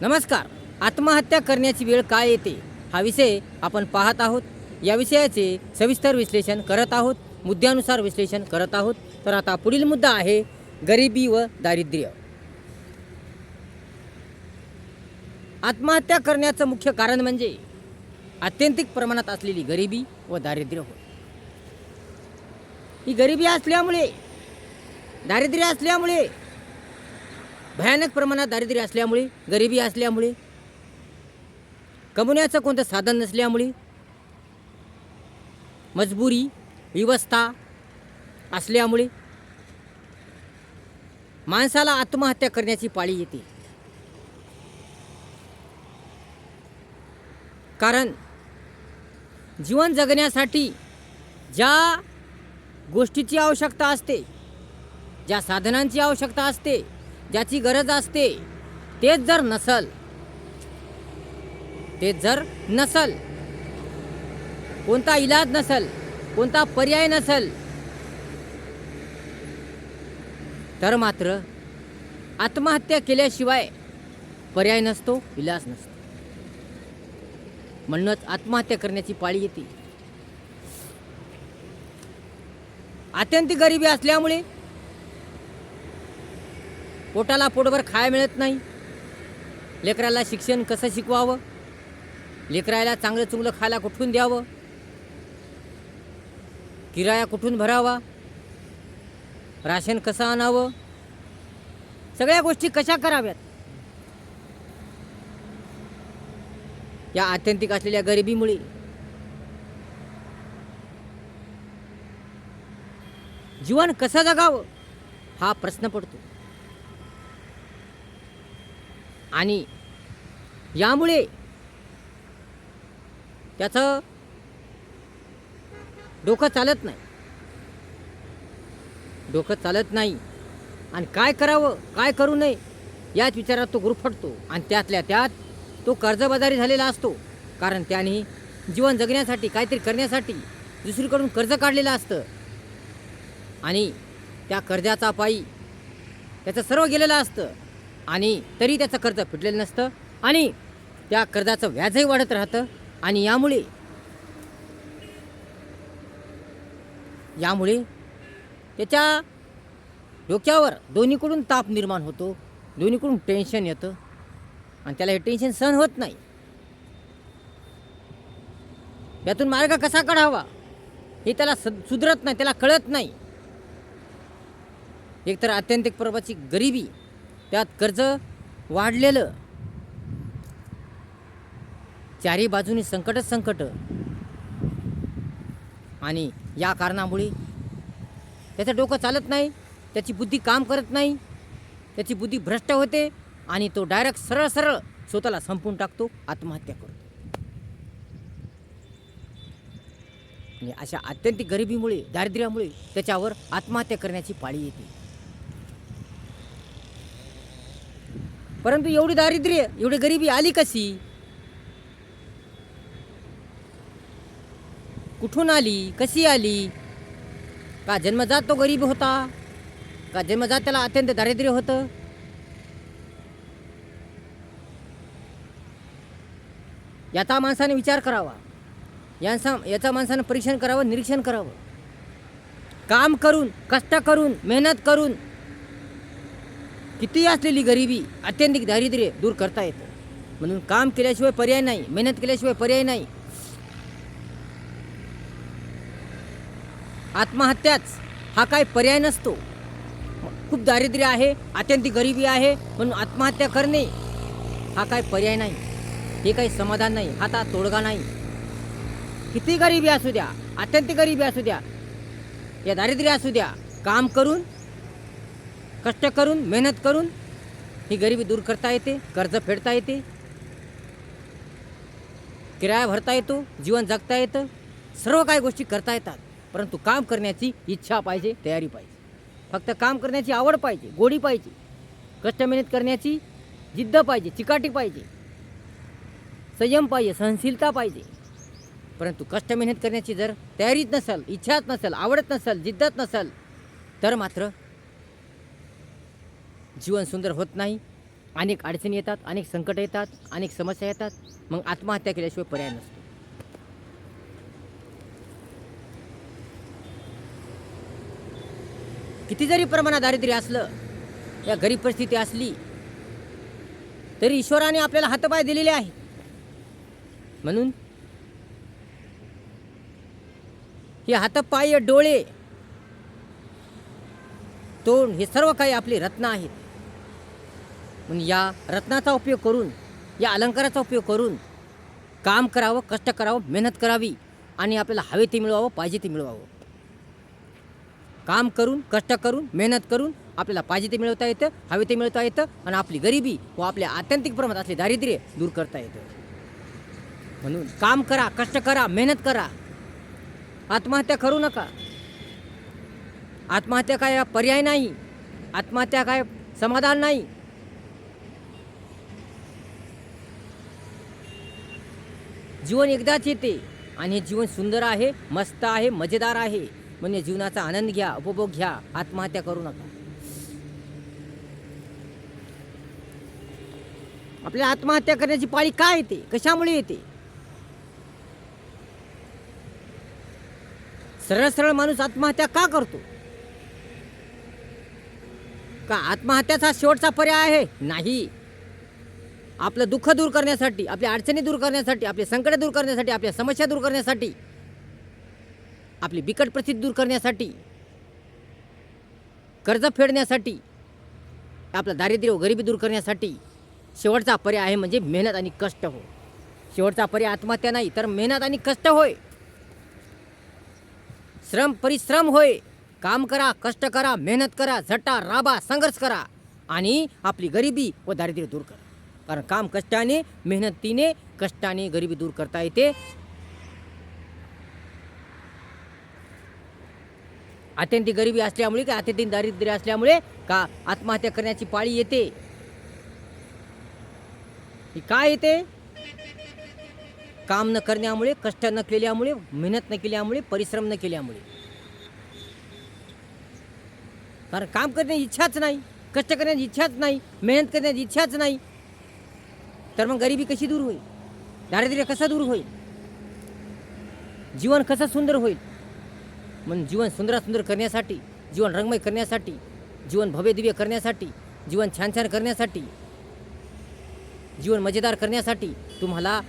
नमस्कार. आत्महत्या करण्याची वेळ काय येते? हा विषय आपण पाहत आहोत. या विषयाचे सविस्तर विश्लेषण करत आहोत. मुद्द्यानुसार विश्लेषण करत आहोत. तर आता पुढील मुद्दा आहे गरिबी व दारिद्र्य. आत्महत्या करण्याचं मुख्य कारण म्हणजे आत्यंतिक प्रमाणात असलेली गरिबी व दारिद्र्य होय. ही गरिबी असल्यामुळे दारिद्र्य असल्यामुळे भयानक प्रमाणात दारिद्र्य असल्यामुळे गरिबी असल्यामुळे कमवण्याचं कोणतं साधन नसल्यामुळे मजबुरी व्यवस्था असल्यामुळे माणसाला आत्महत्या करण्याची पाळी येते. कारण जीवन जगण्यासाठी ज्या गोष्टीची आवश्यकता असते ज्या साधनांची आवश्यकता असते ज्याची गरज असते तेच जर नसल तेच जर नसल कोणता इलाज नसल कोणता पर्याय नसल तर मात्र आत्महत्या केल्याशिवाय पर्याय नसतो इलाज नसतो. म्हणूनच आत्महत्या करण्याची पाळी येते. अत्यंत गरिबी असल्यामुळे पोटाला पोटभर खाया मिळत नाही. लेकराला शिक्षण कसं शिकवावं? लेकराला चांगलं चुंगलं खायला कुठून द्यावं? किराया कुठून भरावा? राशन कसं आणावं? सगळ्या गोष्टी कशा कराव्यात? या आत्यंतिक असलेल्या गरिबीमुळे. जीवन कसं जगावं? हा प्रश्न पडतो. आणि यामुळे त्याचं डोकं चालत नाही. डोकं चालत नाही. आणि काय करावं काय करू नये याच विचारात तो गुरफटतो. आणि त्यातल्या त्यात तो कर्जबाजारी झालेला असतो. कारण त्याने जीवन जगण्यासाठी काहीतरी करण्यासाठी दुसरीकडून कर्ज काढलेलं असतं. आणि त्या कर्जाचा पायी त्याचं सर्व गेलेलं असतं. आणि तरी त्याचं कर्ज फिटलेलं नसतं आणि त्या कर्जाचं व्याजही वाढत राहतं आणि यामुळे यामुळे त्याच्या डोक्यावर दोन्हीकडून ताप निर्माण होतो दोन्हीकडून टेन्शन येतं आणि त्याला हे टेन्शन सहन होत नाही. यातून मार्ग कसा काढावा हे त्याला सुधरत नाही त्याला कळत नाही. एकतर आत्यंतिक प्रभाची गरिबी त्यात कर्ज वाढलेलं. चारी बाजूनी संकटच संकट. आणि या कारणामुळे त्याचं डोकं चालत नाही त्याची बुद्धी काम करत नाही त्याची बुद्धी भ्रष्ट होते आणि तो डायरेक्ट सरळ सरळ स्वतःला संपून टाकतो आत्महत्या करतो. आणि अशा अत्यंत गरिबीमुळे दारिद्र्यामुळे त्याच्यावर आत्महत्या करण्याची पाळी येते. परंतु एवढी दारिद्र्य एवढी गरिबी आली कशी? कुठून आली? कशी आली? का जन्मजात तो गरीब होता? का जन्मजात त्याला अत्यंत दारिद्र्य होतं? याचा माणसाने विचार करावा. यांचा याचा माणसानं परीक्षण करावं निरीक्षण करावं. काम करून कष्ट करून मेहनत करून किती असलेली गरिबी अत्यंतिक दारिद्र्य दूर करता येतं? म्हणून काम केल्याशिवाय पर्याय नाही मेहनत केल्याशिवाय पर्याय नाही. आत्महत्याच हा काय पर्याय नसतो. खूप दारिद्र्य आहे अत्यंत गरिबी आहे म्हणून आत्महत्या करणे हा काय पर्याय नाही. हे काही समाधान नाही हा ता तोडगा नाही. किती गरिबी असू द्या अत्यंत गरिबी असू द्या या दारिद्र्य असू द्या काम करून कष्ट करून मेहनत करून ही गरिबी दूर करता येते कर्ज फेडता येते. किराया भरता येतो जीवन जगता येतं सर्व काही गोष्टी करता येतात. परंतु काम करण्याची इच्छा पाहिजे तयारी पाहिजे. फक्त काम करण्याची आवड पाहिजे गोडी पाहिजे. कष्ट मेहनत करण्याची जिद्द पाहिजे चिकाटी पाहिजे. संयम पाहिजे सहनशीलता पाहिजे. परंतु कष्ट मेहनत करण्याची जर तयारीच नसेल इच्छाच नसेल आवडत नसेल जिद्दत नसेल तर मात्र जीवन सुंदर होत नाही. अनेक अडचणी येतात अनेक संकट येतात अनेक समस्या येतात. मग आत्महत्या केल्याशिवाय पर्याय नसतो. किती जरी प्रमाणात दारिद्र्य असलं या गरीब परिस्थिती असली तरी ईश्वराने आपल्याला हातपाय दिलेले आहे म्हणून हे हातपाय डोळे तोंड हे सर्व काही आपले रत्न आहेत. म्हणून या रत्नाचा उपयोग करून या अलंकाराचा उपयोग करून काम करावं कष्ट करावं मेहनत करावी आणि आपल्याला हवे ते मिळवावं पाहिजे ते मिळवावं. काम करून कष्ट करून मेहनत करून आपल्याला पाहिजे ते मिळवता येतं हवे ते मिळवता येतं आणि आपली गरिबी व आपल्या आत्यंतिक प्रमाणात असले दारिद्र्य दूर करता येतं. म्हणून काम करा कष्ट करा मेहनत करा. आत्महत्या करू नका. आत्महत्या काय पर्याय नाही. आत्महत्या काय समाधान नाही. जीवन एकदाच येते. आणि हे जीवन सुंदर आहे मस्त आहे मजेदार आहे. म्हणजे जीवनाचा आनंद घ्या उपभोग घ्या आत्महत्या करू नका. आपल्या आत्महत्या करण्याची पाळी काय येते? कशामुळे येते? सरळ सरळ माणूस आत्महत्या का करतो? का आत्महत्याचा शेवटचा पर्याय आहे? नाही. आपलं दुःख दूर करण्यासाठी आपल्या अडचणी दूर करण्यासाठी आपले संकट दूर करण्यासाठी आपल्या समस्या दूर करण्यासाठी आपली बिकट परिस्थिती दूर करण्यासाठी कर्ज फेडण्यासाठी आपलं दारिद्र्य व गरिबी दूर करण्यासाठी शेवटचा पर्याय आहे म्हणजे मेहनत आणि कष्ट हो. शेवटचा पर्याय आत्महत्या नाही तर मेहनत आणि कष्ट होय. श्रम परिश्रम होय. काम करा कष्ट करा मेहनत करा झटा राबा संघर्ष करा आणि आपली गरिबी व दारिद्र्य दूर करा. कारण काम कष्टाने मेहनतीने कष्टाने गरिबी दूर करता येते. अत्यंत गरिबी असल्यामुळे का अत्यंत दारिद्र्य असल्यामुळे का आत्महत्या करण्याची पाळी येते? ही काय येते? काम न करण्यामुळे कष्ट न केल्यामुळे मेहनत न केल्यामुळे परिश्रम न केल्यामुळे. कारण काम करण्याची इच्छाच नाही कष्ट करण्याची इच्छाच नाही मेहनत करण्याची इच्छाच नाही. तर मग गरिबी कशी दूर होईल? दारिद्र्य कसं दूर होईल? जीवन कसं सुंदर होईल? मग जीवन सुंदर सुंदर करण्यासाठी जीवन रंगमय करण्यासाठी जीवन भव्यदिव्य करण्यासाठी जीवन छान छान करण्यासाठी जीवन मजेदार करण्यासाठी तुम्हाला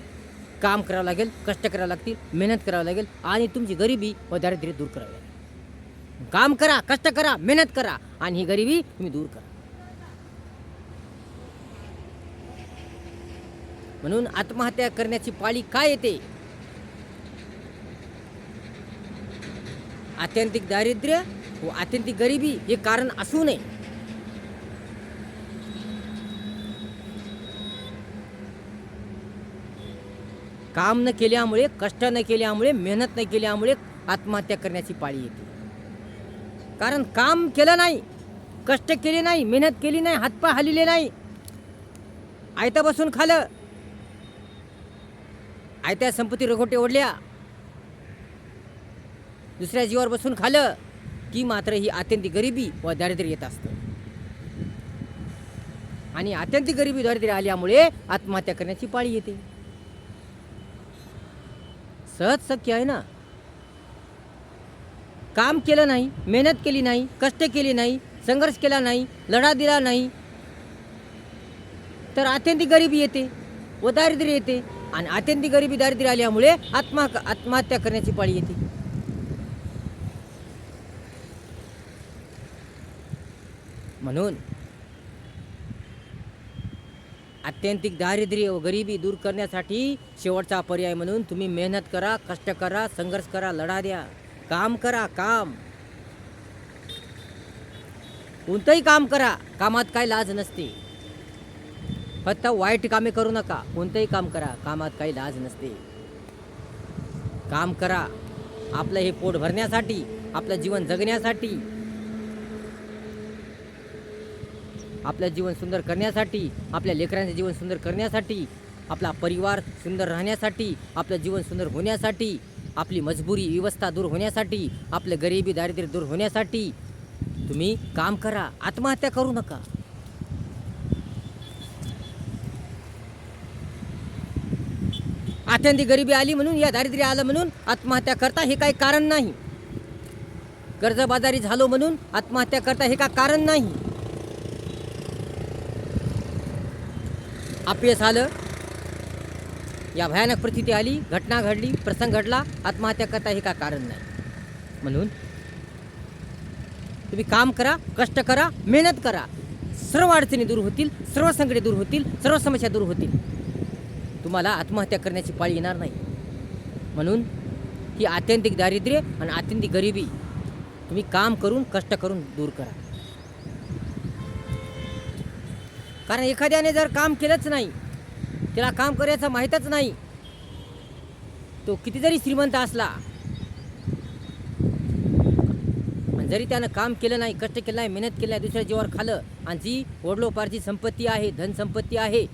काम करावं लागेल कष्ट करावं लागतील मेहनत करावं लागेल आणि तुमची गरिबी व दारिद्र्य दूर करावं लागेल. काम करा कष्ट करा मेहनत करा आणि ही गरिबी तुम्ही दूर करा. म्हणून आत्महत्या करण्याची पाळी काय येते? आत्यंतिक दारिद्र्य व आत्यंतिक गरिबी हे कारण असू नये. काम न केल्यामुळे कष्ट न केल्यामुळे मेहनत न केल्यामुळे आत्महत्या करण्याची पाळी येते. कारण काम केलं नाही कष्ट केले नाही मेहनत केली नाही हातपाय हलिले नाही. आयता बसून खालं आयत्या संपत्ती रघोटे ओढल्या. दुसऱ्या जीवावर बसून खालं की मात्र ही आत्यंतिक गरिबी व दारिद्र्य येत असतं. आणि आत्यंतिक गरिबी दारिद्र्य आल्यामुळे आत्महत्या करण्याची पाळी येते. सहज शक्य आहे ना? काम केलं नाही मेहनत केली नाही कष्ट केले नाही संघर्ष केला नाही लढा दिला नाही तर आत्यंतिक गरिबी येते व दारिद्र्य येते. आणि आत्यंतिक गरिबी दारिद्र्य आल्यामुळे आत्मा आत्महत्या करण्याची पाळी येते. म्हणून आत्यंतिक दारिद्र्य व गरिबी दूर करण्यासाठी शेवटचा पर्याय म्हणून तुम्ही मेहनत करा कष्ट करा संघर्ष करा लढा द्या. काम करा काम. कोणतंही काम करा कामात काय लाज नसते. फक्त वाईट कामे करू नका. कोणतंही काम करा. कामात काही लाज नसते. काम करा. आपलं हे पोट भरण्यासाठी आपलं जीवन जगण्यासाठी आपलं जीवन सुंदर करण्यासाठी आपल्या लेकरांचे जीवन सुंदर करण्यासाठी आपला परिवार सुंदर राहण्यासाठी आपलं जीवन सुंदर होण्यासाठी आपली मजबुरी व्यवस्था दूर होण्यासाठी आपलं गरिबी दारिद्र्य दूर होण्यासाठी तुम्ही काम करा. आत्महत्या करू नका. अत्यंत गरिबी आली म्हणून या दारिद्र्य आलं म्हणून आत्महत्या करता हे काही कारण नाही. कर्जबाजारी झालो म्हणून आत्महत्या करता हे का कारण नाही? अपयश आलं. या भयानक परिस्थिती आली घटना घडली प्रसंग घडला आत्महत्या करता हे का कारण नाही? म्हणून तुम्ही काम करा कष्ट करा मेहनत करा. सर्व अडचणी दूर होतील सर्व संकटे दूर होतील सर्व समस्या दूर होतील. तुम्हाला आत्महत्या करण्याची पाळी येणार नाही. म्हणून ही आत्यंतिक दारिद्र्य आणि आत्यंतिक गरिबी तुम्ही काम करून कष्ट करून दूर करा. कारण एखाद्याने जर काम केलंच नाही त्याला काम करायचं माहीतच नाही तो किती जरी श्रीमंत असला जरी त्यानं काम केलं नाही कष्ट केलं नाही मेहनत केलं नाही दुसऱ्या जीवावर खाल्लं आणि जी वडलोपारची संपत्ती आहे धनसंपत्ती आहे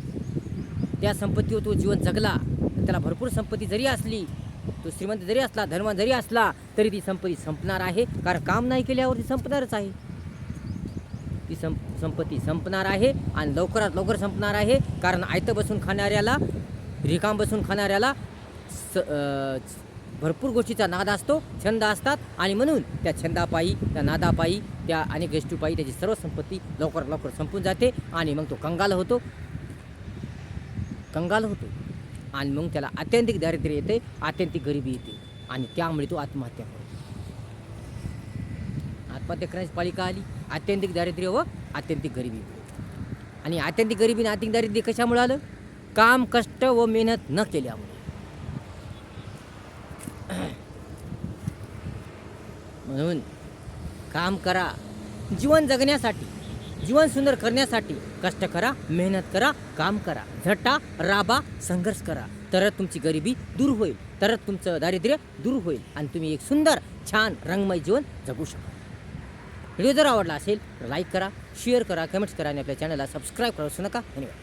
त्या संपत्तीवर तो जीवन जगला. त्याला भरपूर संपत्ती जरी असली तो श्रीमंत जरी असला धर्मान जरी असला तरी ती संपत्ती संपणार आहे. कारण काम नाही केल्यावर ती संपणारच आहे. ती संप संपत्ती संपणार आहे आणि लवकरात लवकर संपणार आहे. कारण आयतं बसून खाणाऱ्याला रिकाम बसून खाणाऱ्याला स भरपूर गोष्टीचा नाद असतो छंद असतात. आणि म्हणून त्या छंदापायी त्या नादापायी त्या अनेक गोष्टीपायी त्याची सर्व संपत्ती लवकरात लवकर संपून जाते आणि मग तो कंगाल होतो. कंगाल होतो. आणि मग त्याला आत्यंतिक दारिद्र्य येते आत्यंतिक गरिबी येते. आणि त्यामुळे तो आत्महत्या करतो. आत्महत्या करण्याची पालिका आली आत्यंतिक दारिद्र्य व आत्यंतिक गरिबी. आणि आत्यंतिक गरिबी आणि आत्यंतिक दारिद्र्य कशामुळे आलं? काम कष्ट व मेहनत न केल्यामुळे. म्हणून काम करा. जीवन जगण्यासाठी. जीवन सुंदर करण्यासाठी कष्ट करा मेहनत करा काम करा. झटा राबा संघर्ष करा. तरच तुमची गरिबी दूर होईल. तरच तुमचं दारिद्र्य दूर होईल. आणि तुम्ही एक सुंदर छान रंगमय जीवन जगू शकाल व्हिडिओ जर आवडला असेल तर लाईक करा शेअर करा कमेंट्स करा आणि आपल्या चॅनलला सबस्क्राईब करू नका. धन्यवाद.